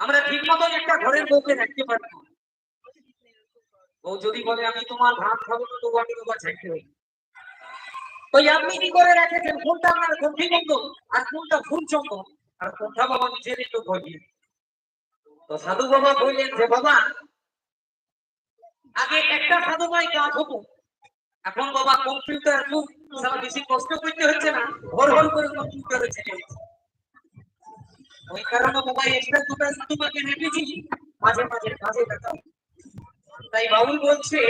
আমরা ঠিক মতো একটা ঘরের বউকে পারব না। বউ যদি বলে আমি তোমার ভাত খাব না তো আমি তোমার ছেঁকে দেবো। তো আপনি কি করে রেখেছেন? কোনটা আপনার গভীর বন্ধু? আর কোনটা ফুল চন্দ্র? আর কোনটা বাবা নিজেরই তো গভীর তো সাধু বাবা বললেন যে বাবা আগে একটা সাধু ভাই কাজ হতো। এখন বাবা কম্পিউটার সারা বেশি কষ্ট করতে হচ্ছে না। ঘর ঘর করে কম্পিউটারে চলে তাই বলছে,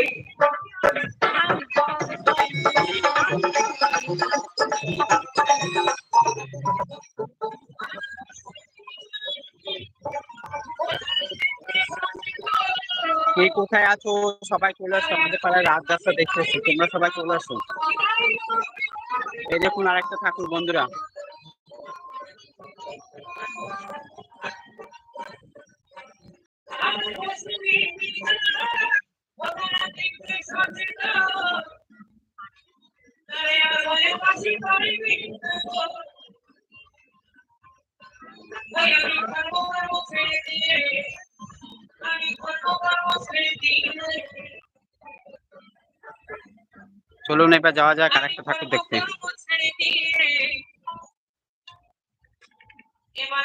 কে কোথায় আছো? সবাই চলে আসো, আমাদের পাড়ায় রাত যাত্রা দেখতে এসো তোমরা সবাই চলে আসো। এই দেখুন আরেকটা ঠাকুর, বন্ধুরা। চলুন এবার যাওয়া যাক আরেকটা ঠাকুর দেখতে। এবার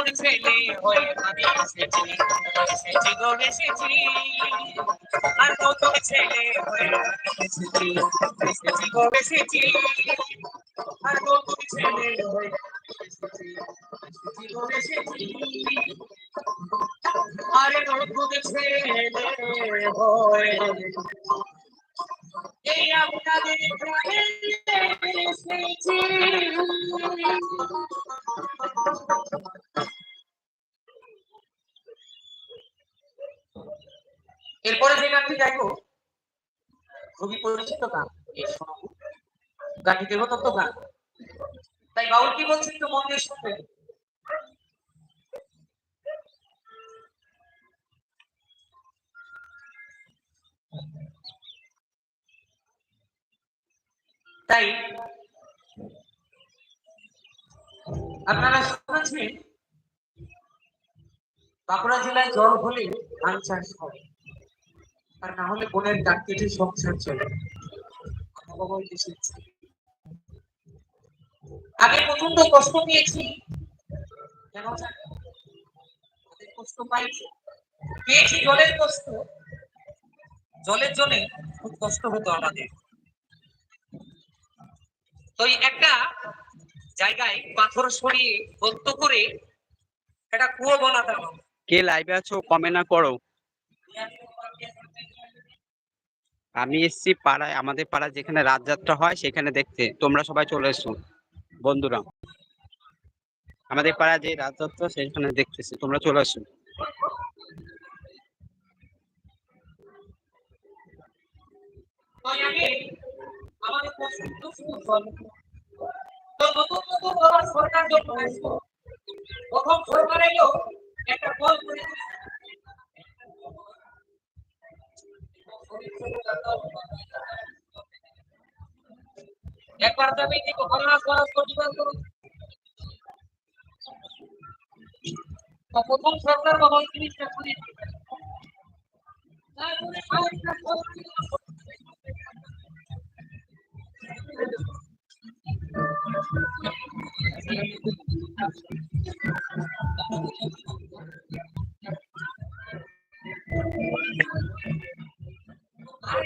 আর নতুন হয়ে আমি এসেছি এসেছি গো এসেছি আর নতুন ছেলে হয়ে এসেছি এসেছি গো এসেছি আর নতুন ছেলে হয়ে এসেছি এসেছি গো এসেছি আরে নতুন ছেলে হয়ে এই আপনাদের প্রাণে এসেছি এরপরে যে গানটি গাইবো খুবই পরিচিত গান। এই গানটি দেবতত্ত্ব গান। তাই বাউল কি বলছে একটু মন দিয়ে তাই আপনারা শুনেছেন, বাঁকুড়া জেলায় জল হলে ধান চাষ হয়। আর না হলে বনের ডাক কেটে সংসার চলে। আগে প্রচণ্ড কষ্ট পেয়েছি। কেন কষ্ট পাইছি পেয়েছি জলের কষ্ট। জলের জন্য খুব কষ্ট হতো আমাদের। তো একটা জায়গায় পাথর সরিয়ে গর্ত করে একটা কুয়ো বানাতাম। কে লাইভে আছো কমে না করো। আমি এসছি পাড়ায়, আমাদের পাড়ায় যেখানে রাতযাত্রা হয় সেখানে দেখতে। তোমরা সবাই চলে এসো, বন্ধুরা। আমাদের পাড়ায় যে রাতযাত্রা সেখানে দেখতেছি, তোমরা চলে এসো। একটা একবার তো আমি দেখো খলাস খলাস করতে পারব তো প্রথম সরকার বা মন্ত্রী চাকরি তারপরে আরেকটা সরকারি Thank you.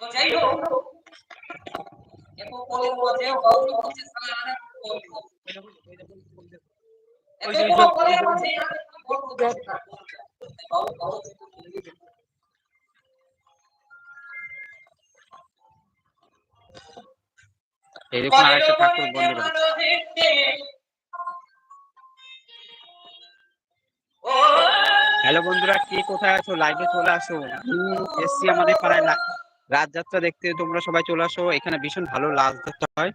তো যাই হোক এত বলে বলছে বাউল বলছে সালা আরে বলব এত বড় বলে বলছে বলব বাউল বাউল এই আরেকটা ঠাকুর, বন্ধুরা। হ্যালো বন্ধুরা কে কোথায় আছো? লাইভে চলে আসো। আমি এসছি আমাদের পাড়ায় লা- রাজযাত্রা দেখতে। তোমরা সবাই চলে আসো। এখানে ভীষণ ভালো হয়।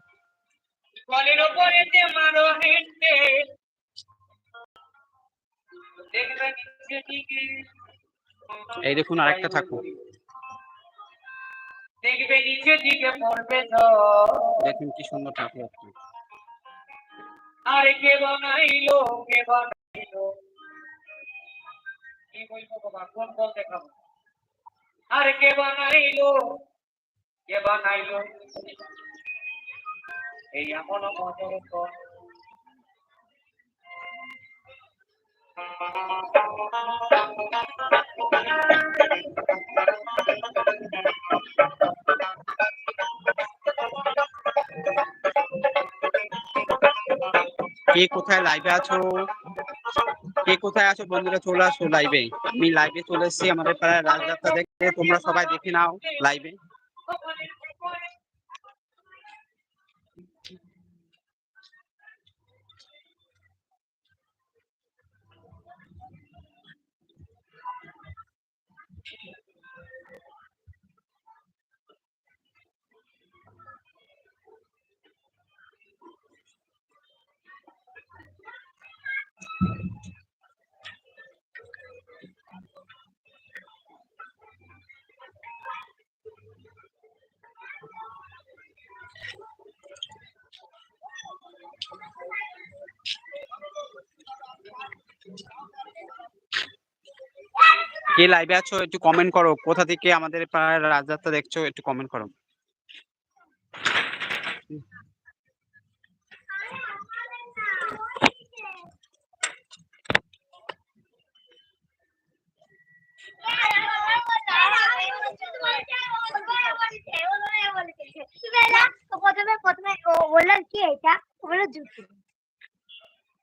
দেখবে নিচে দিকে এই দেখুন আরেকটা ঠাকুর। নিচে দিকে পড়বে দেখুন কি সুন্দর ঠাকুর। একটা। আরে কে বানাইলো কে বানাইলো? আরে কে বানাইলো? কে বানাইলো? এই এমন কে কোথায় লাইভে আছো? কে কোথায় আছো বন্ধুরা, চলে আসো লাইভে আমি লাইভে চলে এসেছি আমাদের পাড়ায় রাজযাত্রা দেখতে। তোমরা সবাই দেখে নাও লাইভে কে লাইভে আছো একটু কমেন্ট করো। কোথা থেকে আমাদের পাড়ায় রাজযাত্রা দেখছ একটু কমেন্ট করো।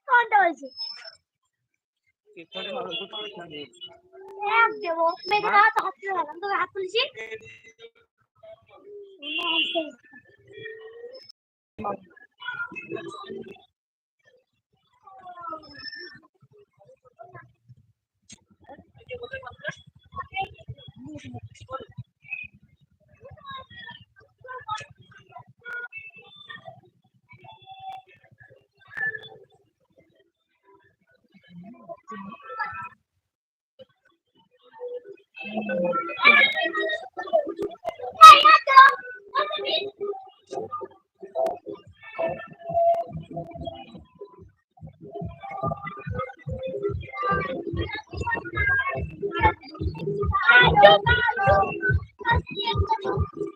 কোনটা বলছি? हाथ देवो मैं तेरा हाथ हाथ से लगा दूंगा তোকে হাত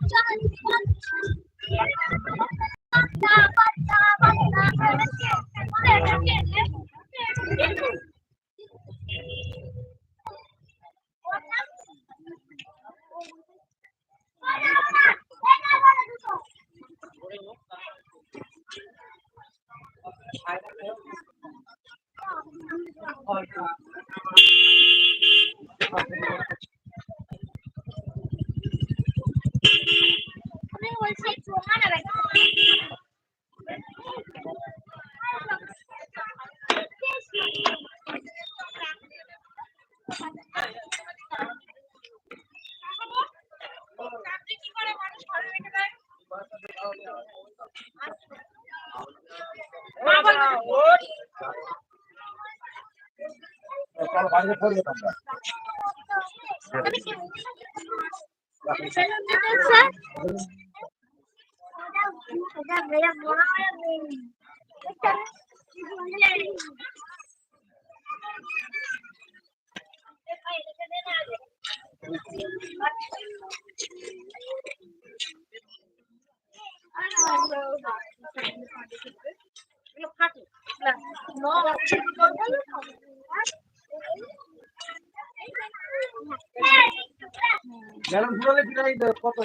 তুলছি আমি ফাটি না গেলাম ঘুরালে ফিরাই কত?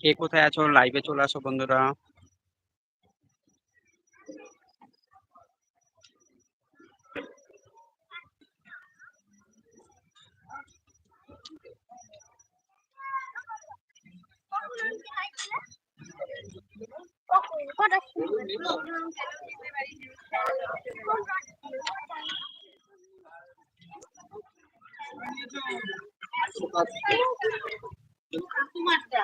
কে কোথায় আছো? লাইভে চলে আসো বন্ধুরা। তোমারটা